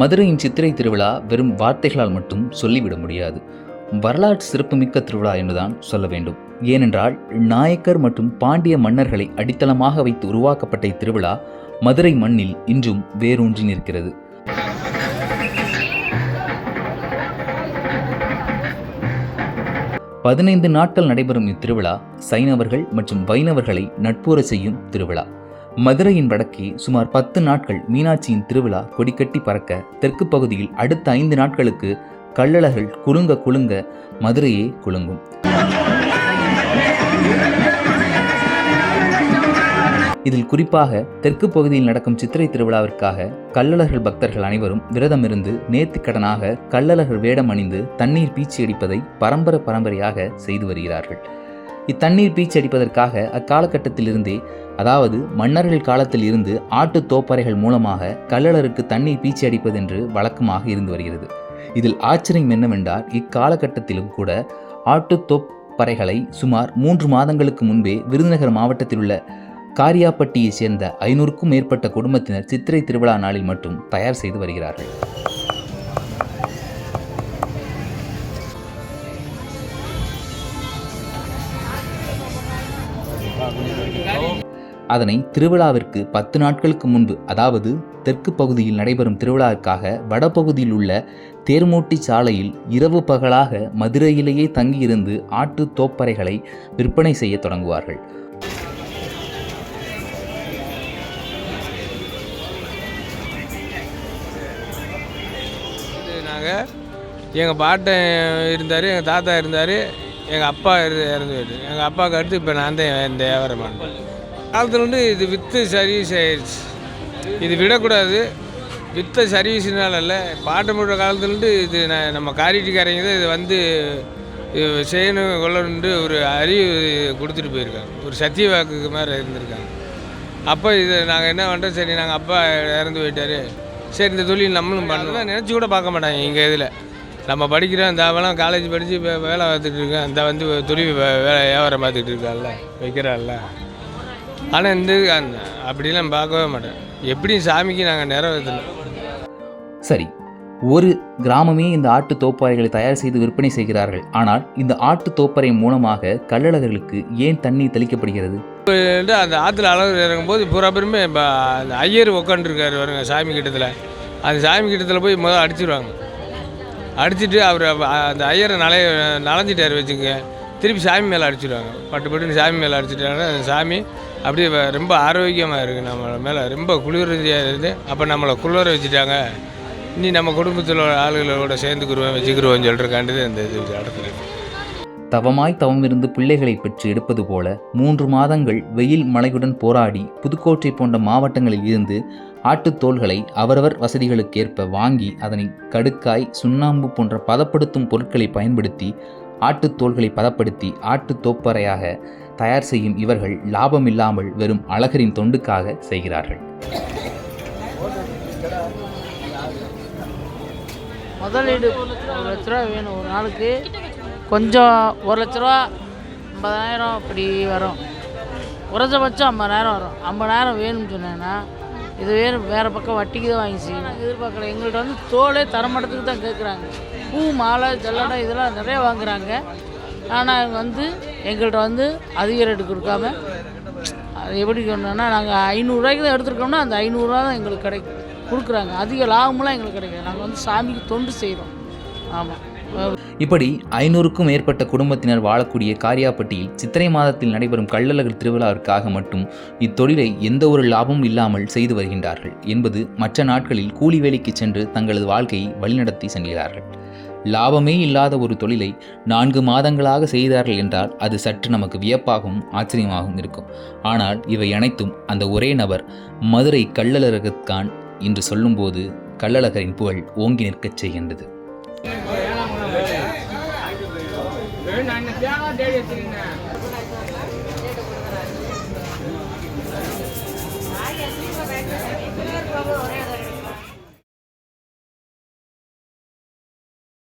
மதுரையின் சித்திரை திருவிழா வெறும் வார்த்தைகளால் மட்டும் சொல்லிவிட முடியாது. வரலாற்று சிறப்புமிக்க திருவிழா என்றுதான் சொல்ல வேண்டும். ஏனென்றால் நாயக்கர் மற்றும் பாண்டிய மன்னர்களை அடித்தளமாக வைத்து உருவாக்கப்பட்ட இத்திருவிழா மதுரை மண்ணில் இன்றும் வேரூன்றி நிற்கிறது. பதினைந்து நாட்கள் நடைபெறும் இத்திருவிழா சைனவர்கள் மற்றும் வைணவர்களை நட்புற செய்யும் திருவிழா. மதுரையின் வடக்கே சுமார் பத்து நாட்கள் மீனாட்சியின் திருவிழா கொடிக்கட்டி பறக்க தெற்கு பகுதியில் அடுத்த ஐந்து நாட்களுக்கு கள்ளழகர்கள் குலுங்க குலுங்க மதுரையே குலுங்கும். இதில் குறிப்பாக தெற்கு பகுதியில் நடக்கும் சித்திரை திருவிழாவிற்காக கள்ளழகர் பக்தர்கள் அனைவரும் விரதமிருந்து நேர்த்திக்கடனாக கள்ளழகர் வேடம் அணிந்து தண்ணீர் பீச்சி அடிப்பதை பரம்பரை பரம்பரையாக செய்து வருகிறார்கள். இத்தண்ணீர் பீச்சடிப்பதற்காக அக்காலகட்டத்திலிருந்தே அதாவது மன்னர்கள் காலத்தில் இருந்து ஆட்டு தோப்பறைகள் மூலமாக கள்ளழருக்கு தண்ணீர் பீச்சி அடிப்பதென்று வழக்கமாக இருந்து வருகிறது. இதில் ஆச்சரியம் என்னவென்றால் இக்காலகட்டத்திலும் கூட ஆட்டு தோப்பறைகளை சுமார் மூன்று மாதங்களுக்கு முன்பே விருதுநகர் மாவட்டத்தில் உள்ள காரியாப்பட்டியைச் சேர்ந்த ஐநூறுக்கும் மேற்பட்ட குடும்பத்தினர் சித்திரை திருவிழா நாளில் மட்டும் தயார் செய்து வருகிறார்கள். அதனை திருவிழாவிற்கு பத்து நாட்களுக்கு முன்பு அதாவது தெற்கு பகுதியில் நடைபெறும் திருவிழாவிற்காக வடபகுதியில் உள்ள தேர்மூட்டி சாலையில் இரவு பகலாக மதுரையிலேயே தங்கியிருந்து ஆட்டு தோப்பறைகளை விற்பனை செய்ய தொடங்குவார்கள். நாங்கள் எங்கள் பாட்டன் இருந்தார் எங்கள் தாத்தா இருந்தார் எங்கள் அப்பா இரு- இறந்து போயிட்டு எங்கள் அப்பாவுக்கு அடுத்து இப்போ நான் தான் இந்த வியாபாரம் பண்ணேன் காலத்தில் வந்து இது வித்து சர்வீஸ் ஆயிடுச்சு இது விடக்கூடாது. வித்த சர்வீஸ்னால இல்லை. போடுற காலத்துலேருந்து இது நான் நம்ம காரியட்டுக்காரங்க தான் இது வந்து செய்யணும் கொள்ளணுன்ட்டு ஒரு அறிவு கொடுத்துட்டு போயிருக்காங்க. ஒரு சத்திய வாக்குக்கு மாதிரி இருந்திருக்காங்க. அப்போ இது நாங்கள் என்ன பண்ணுறோம் சரி நாங்கள் அப்பா இறந்து போயிட்டார். சரி இந்த தொழில் நம்மளும் பண்ணலாம் நினச்சி கூட பார்க்க மாட்டாங்க எங்கள் இதில். நம்ம படிக்கிறோம் இந்த அவெல்லாம் காலேஜ் படித்து இப்போ வேலை பார்த்துட்டு இருக்கேன் இந்த வந்து தொழில் வே- வேலை வியாபாரம் பார்த்துட்டு இருக்காள்ல வைக்கிறாள்ல. ஆனால் இந்த அந்த அப்படிலாம் பார்க்கவே மாட்டேன். எப்படியும் சாமிக்கு நாங்கள் நிறைவேற்றணும் சரி ஒரு கிராமமே இந்த ஆட்டு தோப்பாறைகளை தயார் செய்து விற்பனை செய்கிறார்கள். ஆனால் இந்த ஆட்டு தோப்பறை மூலமாக கள்ளழகர்களுக்கு ஏன் தண்ணீர் தெளிக்கப்படுகிறது? அந்த ஆற்றுல அளவு இறங்கும்போது பூரா பேருமே அந்த ஐயர் உட்காந்துருக்காரு வருங்க சாமி கிட்டத்தில். அந்த சாமி கிட்டத்தில் போய் முதல்ல அடிச்சிருவாங்க. அடிச்சிட்டு அவர் அந்த ஐயரை நலைய நலஞ்சிட்டார் வச்சுக்க திருப்பி சாமி மேலே அடிச்சிடுவாங்க பட்டு பட்டுன்னு சாமி மேலே அடிச்சிட்டாங்கன்னா அந்த சாமி அப்படியே ரொம்ப ஆரோக்கியமாக இருக்குது நம்ம மேலே ரொம்ப குளிர்ச்சியாக இருந்து அப்போ நம்மளை குளிர வச்சுட்டாங்க. இனி நம்ம குடும்பத்தில் உள்ள ஆளுகளோட சேர்ந்துக்குருவோம் வச்சுக்கிருவோம்னு சொல்கிறக்காண்டி அந்த இது நடத்துறது தவமாய் தவமிருந்து பிள்ளைகளை பெற்று எடுப்பது போல மூன்று மாதங்கள் வெயில் மழையுடன் போராடி புதுக்கோட்டை போன்ற மாவட்டங்களில் இருந்து ஆட்டுத் தோல்களை அவரவர் வசதிகளுக்கேற்ப வாங்கி அதனை கடுக்காய் சுண்ணாம்பு போன்ற பதப்படுத்தும் பொருட்களை பயன்படுத்தி ஆட்டுத்தோல்களை பதப்படுத்தி ஆட்டுத் தோப்பறையாக தயார் செய்யும் இவர்கள் லாபம் இல்லாமல் வெறும் அழகரின் தொண்டுக்காக செய்கிறார்கள். முதலீடு ஒரு லட்ச ரூபா வேணும். ஒரு நாளுக்கு கொஞ்சம் ஒரு லட்ச ரூபா ஐம்பதாயிரம் அப்படி வரும். குறைஞ்சபட்சம் ஐம்பதாயிரம் வரும். ஐம்பதாயிரம் வேணும்னு சொன்னேன்னா இதுவே வேறு பக்கம் வட்டிக்கு தான் வாங்கி செய்யணும் நாங்கள் எதிர்பார்க்கல. எங்கள்கிட்ட வந்து தோலே தரமட்டத்துக்கு தான் கேட்குறாங்க பூ மாலை ஜல்லடை இதெல்லாம் நிறைய வாங்குறாங்க. ஆனால் அவங்க வந்து எங்கள்கிட்ட வந்து அதிக ரேட்டு கொடுக்காம அது எப்படி சொன்னோன்னா நாங்கள் ஐநூறுரூவாய்க்கு தான் எடுத்துருக்கோம்னா அந்த ஐநூறுரூவா தான் எங்களுக்கு கிடைக்கும் கொடுக்குறாங்க. அதிக லாபமெல்லாம் எங்களுக்கு கிடைக்காது நாங்கள் வந்து சாமிக்கு தொண்டு செய்கிறோம் ஆமாம் இப்படி ஐநூறுக்கும் மேற்பட்ட குடும்பத்தினர் வாழக்கூடிய காரியாப்பட்டியில் சித்திரை மாதத்தில் நடைபெறும் கள்ளழகர் திருவிழாவிற்காக மட்டும் இத்தொழிலை எந்த ஒரு லாபமும் இல்லாமல் செய்து வருகின்றார்கள் என்பது மற்ற நாட்களில் கூலி வேலைக்கு சென்று தங்களது வாழ்க்கையை வழிநடத்தி செல்கிறார்கள். லாபமே இல்லாத ஒரு தொழிலை நான்கு மாதங்களாக செய்தார்கள் என்றால் அது சற்று நமக்கு வியப்பாகவும் ஆச்சரியமாகவும் இருக்கும். ஆனால் இவை அனைத்தும் அந்த ஒரே நபர் மதுரை கள்ளழகர்கான் என்று சொல்லும்போது கள்ளழகரின் புகழ் ஓங்கி நிற்கச் செய்கின்றது. ஒரே